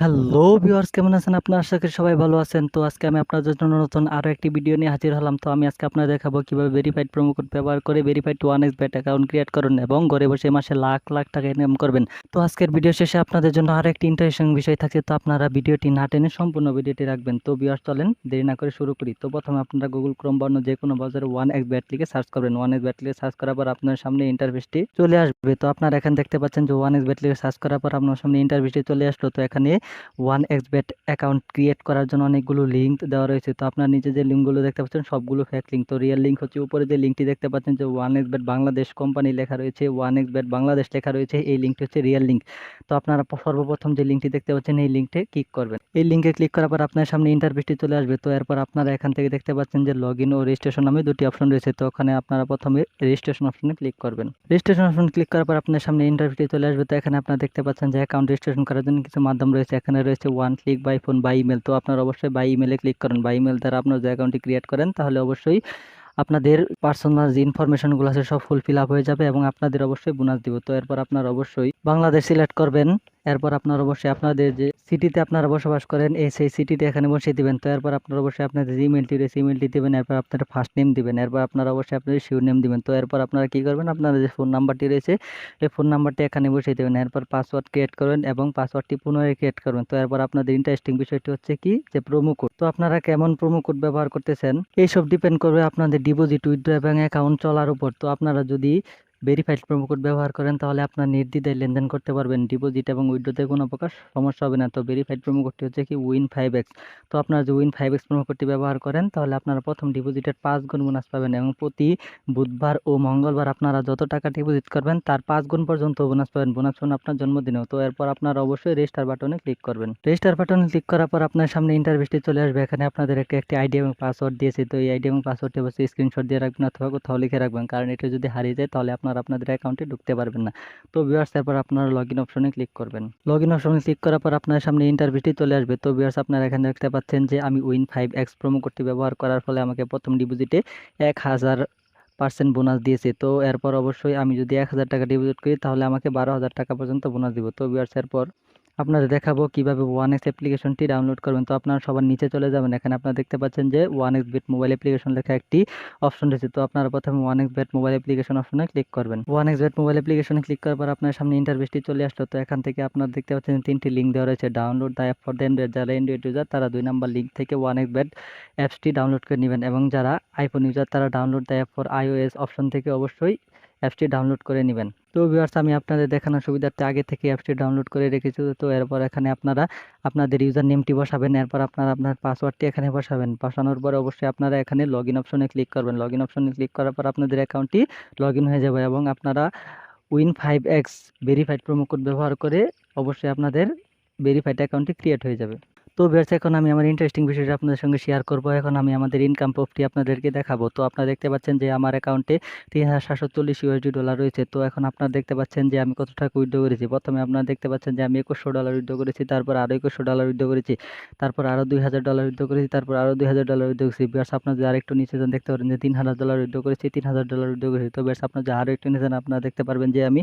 Hello viewers কেমন আছেন? আপনার আশা করি সবাই ভালো আছেন। তো আজকে আমি আপনাদের জন্য নতুন আরও একটি ভিডিও নিয়ে হাজির হলাম। তো আমি আজকে আপনাদের দেখাবো কীভাবে ভেরিফাইড প্রোমো কোড ব্যবহার করে verified one X bet account create করুন এবং ঘরে বসে মাসে লাখ লাখ টাকা ইনকাম করবেন। তো আজকের ভিডিও শেষে আপনাদের জন্য আরও একটি ইন্টারেস্টিং বিষয় থাকছে। তো আপনারা ভিডিওটি না টেনে সম্পূর্ণ ভিডিওটি রাখবেন। তো ভিউয়ার্স চলেন দেরি না করে শুরু করি। তো প্রথমে আপনারা গুগল ক্রোম বর্ণ যে কোনো বাজারে ওয়ান এক্স ব্যাট লিখে সার্চ করবেন। ওয়ান এক্স ব্যাট লিখে সার্চ করার পর আপনার সামনে ইন্টারভিউসটি চলে আসবে। তো আপনারা এখানে দেখতে পাচ্ছেন যে ওয়ান এক্স ব্যাট লিখে সার্চ করার পর আপনার সামনে ইন্টারভিউসটি চলে আসলো। তো এখানে one X bet account create করার জন্য অনেকগুলো লিঙ্ক দেওয়া রয়েছে। তো আপনার নিচে যে লিঙ্কগুলো দেখতে পাচ্ছেন, সবগুলো ফ্যাক লিঙ্ক তো রিয়েল লিঙ্ক হচ্ছে, উপরে যে লিঙ্কটি দেখতে পাচ্ছেন যে one X bat Bangladesh company লেখা রয়েছে ওয়ান এক্স ব্যাট বাংলাদেশ লেখা রয়েছে, এই লিঙ্কটি হচ্ছে রিয়েল লিঙ্ক তো আপনারা সর্বপ্রথম যে লিঙ্কটি দেখতে পাচ্ছেন, এই লিঙ্কটে ক্লিক করবেন। এই লিঙ্কে ক্লিক করার পর আপনার সামনে ইন্টারভিউটি চলে আসবে। তো এরপর আপনারা এখান থেকে দেখতে পাচ্ছেন যে লগ ইন ও রেজিস্ট্রেশন নামে দুটি অপশন রয়েছে। তো ওখানে আপনারা প্রথমে রেজিস্ট্রেশন অপশনে ক্লিক করবেন। রেজিস্ট্রেশন অপশন ক্লিক করার পর আপনার সামনে ইন্টারভিউটি চলে আসবে। তো এখানে আপনারা দেখতে পাচ্ছেন যে অ্যাকাউন্ট রেজিস্ট্রেশন করার জন্য কিছু মাধ্যম রয়েছে। এখানে রয়েছে one click by phone by email তো আপনারা অবশ্যই বাই ইমেলে ক্লিক করেন। বাই ইমেল দ্বারা আপনার যে অ্যাকাউন্টটি ক্রিয়েট করেন, তাহলে অবশ্যই আপনাদের পার্সোনাল যে ইনফরমেশনগুলো আছে সব ফুলফিল আপ হয়ে যাবে এবং আপনাদের অবশ্যই বোনাস দিব। তো এরপর আপনার অবশ্যই বাংলাদেশ সিলেক্ট করবেন। এরপর আপনার অবশ্যই আপনাদের যে সিটিতে আপনারা বসবাস করেন, এই সেই সিটিতে এখানে বসিয়ে দিবেন। তো এরপর আপনার অবশ্যই আপনাদের ইমেলটি রয়েছে ইমেলটি দিবেন, এরপর আপনার ফার্স্ট নেম দিবেন, এরপর আপনারা অবশ্যই আপনাদের শিওর নেম দিবেন। তো এরপর আপনারা কী করবেন? আপনাদের যে ফোন নাম্বারটি রয়েছে, এই ফোন নাম্বারটি এখানে বসিয়ে দেবেন। এরপর পাসওয়ার্ড ক্রিয়েট করবেন এবং পাসওয়ার্ডটি পুনরায় ক্রিয়েট করবেন। তো এরপর আপনাদের ইন্টারেস্টিং বিষয়টি হচ্ছে কি? যে প্রোমো কোড তো আপনারা কেমন প্রোমো কোড ব্যবহার করতেছেন? এইসব ডিপেন্ড করবে আপনাদের ডিপোজিট উইথড্র এবং অ্যাকাউন্ট চলার উপর। তো আপনারা যদি ভেরিফাইড প্রোমো কোড ব্যবহার করেন, তাহলে আপনার নির্দ্বিধায় লেনদেন করতে পারবেন। ডিপোজিট এবং উইড্রোতে কোনো প্রকার সমস্যা হবে না। তো ভেরিফাইড প্রোমো কোডটি হচ্ছে কি উইন ফাইভ এক্স তো আপনারা যে উইন ফাইভ এক্স প্রোমো কোডটি ব্যবহার করেন, তাহলে আপনারা প্রথম ডিপোজিটের পাঁচ গুণ বোনাস পাবেন এবং প্রতি বুধবার ও মঙ্গলবার আপনারা যত টাকা ডিপোজিট করবেন, তার পাঁচ গুণ পর্যন্ত বোনাস পাবেন। বোনাস পাবেন আপনার জন্মদিনেও। তো এরপর আপনারা অবশ্যই রেজিস্টার বাটনে ক্লিক করবেন। রেজিস্টার বাটনে ক্লিক করার পর আপনার সামনে ইন্টারভিউটি চলে আসবে। এখানে আপনাদের একটা একটি আইডি এবং পাসওয়ার্ড দিয়েছে। তো এই আইডি এবং পাসওয়ার্ডটি অবশ্যই স্ক্রিনশট দিয়ে রাখবেন অথবা কোথাও লিখে রাখবেন। কারণ এটা যদি হারিয়ে যায়, তাহলে আপনারা আপনাদের অ্যাকাউন্টে ঢুকতে পারবেন না। তো ভিউয়ার্স তারপর আপনারা লগ ইন অপশনে ক্লিক করবেন। লগ ইন অপশনে ক্লিক করার পর আপনার সামনে ইন্টারভিউটি চলে আসবে। তো ভিউয়ার্স আপনারা এখানে দেখতে পাচ্ছেন যে আমি উইন ফাইভ এক্স প্রোমো কোডটি ব্যবহার করার ফলে আমাকে প্রথম ডিপোজিটে এক হাজার পার্সেন্ট বোনাস দিয়েছে। তো এরপর অবশ্যই আমি যদি এক হাজার টাকা ডিপোজিট করি, তাহলে আমাকে বারো হাজার টাকা পর্যন্ত বোনাস দিব। তো ভিউয়ার্স এরপর আপনাদের দেখাবো কীভাবে ওয়ান এক্স অ্যাপ্লিকেশনটি ডাউনলোড করবেন। তো আপনারা সবার নিচে চলে যাবেন। এখানে আপনারা দেখতে পাচ্ছেন যে one X bet mobile application লেখা একটি অপশন রয়েছে। তো আপনারা প্রথমে one X bet mobile application অপশনে ক্লিক করবেন। ওয়ান এক্স বেট মোবাইল অ্যাপ্লিকেশনে ক্লিক করার পর আপনার সামনে ইন্টারভিউসটি চলে আসলো। তো এখান থেকে আপনারা দেখতে পাচ্ছেন তিনটি লিঙ্ক দেওয়া রয়েছে। Download the app for the Android যারা অ্যান্ড্রয়েড ইউজার তারা দুই নাম্বার লিঙ্ক থেকে ওয়ান এক্স বেট অ্যাপসটি ডাউনলোড করে নেবেন। এবং যারা আইফোন ইউজার তারা download the app for iOS option থেকে অবশ্যই অ্যাপসটি ডাউনলোড করে নেবেন। তো ভিউয়ার্স আমি আপনাদের দেখানোর সুবিধার্থে আগে থেকে অ্যাপসটি ডাউনলোড করে রেখেছি তো এরপর এখানে আপনারা, আপনাদের ইউজার নেমটি বসাবেন, এরপর আপনারা আপনার পাসওয়ার্ডটি এখানে বসাবেন। বসানোর পর অবশ্যই আপনারা এখানে লগ ইন অপশনে ক্লিক করবেন। লগ ইন অপশনে ক্লিক করার পর আপনাদের অ্যাকাউন্টটি লগ ইন হয়ে যাবে এবং আপনারা win five X verified promo code ব্যবহার করে অবশ্যই আপনাদের ভেরিফাইড অ্যাকাউন্টটি ক্রিয়েট হয়ে যাবে। তো ভিউয়ার্স, এখন আমি আমার ইন্টারেস্টিং বিষয়টা আপনাদের সঙ্গে শেয়ার করব। এখন আমি আমাদের ইনকাম প্রুফটি আপনাদেরকে দেখাবো। তো আপনারা দেখতে পাচ্ছেন যে আমার অ্যাকাউন্টে তিন হাজার সাতশো চল্লিশ ইউএসডি ডলার রয়েছে। তো এখন আপনারা দেখতে পাচ্ছেন যে আমি কত টাকা উইথড্র করেছি। প্রথমে আপনারা দেখতে পাচ্ছেন যে আমি একুশশো ডলার উইথড্র করেছি, তারপর আরও একুশশো ডলার উইথড্র করেছি, তারপর আরও দুই হাজার ডলার উইথড্র করেছি, তারপর আরও দুই হাজার ডলার উইথড্র করেছি। বিয়ার্স আপনার যদি আরেকটু নিচে যান, দেখতে পারেন যে তিন হাজার ডলার উইথড্র করেছি, তিন হাজার ডলার উইথড্র করেছি। তো বিয়ার্স আপনার যে আরও একটু নিচে আপনারা দেখতে পারবেন যে আমি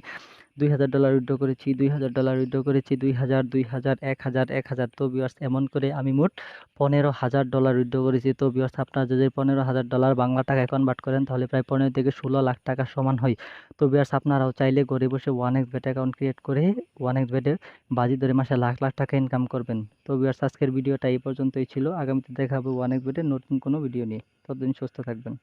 দুই হাজার ডলার উইথড্র করেছি, দুই হাজার ডলার উইথড্র করেছি, দুই হাজার দুই হাজার, এক হাজার এক হাজার। তো বিয়ার্স এমন করে আমি মোট পনেরো হাজার ডলার উইথড্র করেছি। তো বিয়ার্স আপনারা যদি পনেরো হাজার ডলার বাংলা টাকায় কনভার্ট করেন, তাহলে প্রায় পনেরো থেকে ষোলো লাখ টাকা সমান হয়। তো বিয়ার্স আপনারাও চাইলে ঘরে বসে one X bet account create করে ওয়ান এক্স বেটে বাজি ধরে মাসে লাখ লাখ টাকা ইনকাম করবেন। তো বিয়ার্স আজকের ভিডিওটা এই পর্যন্তই ছিল। আগামীতে দেখা হবে ওয়ান এক্স বেটের নতুন কোনো ভিডিও নিয়ে। ততদিন সুস্থ থাকবেন।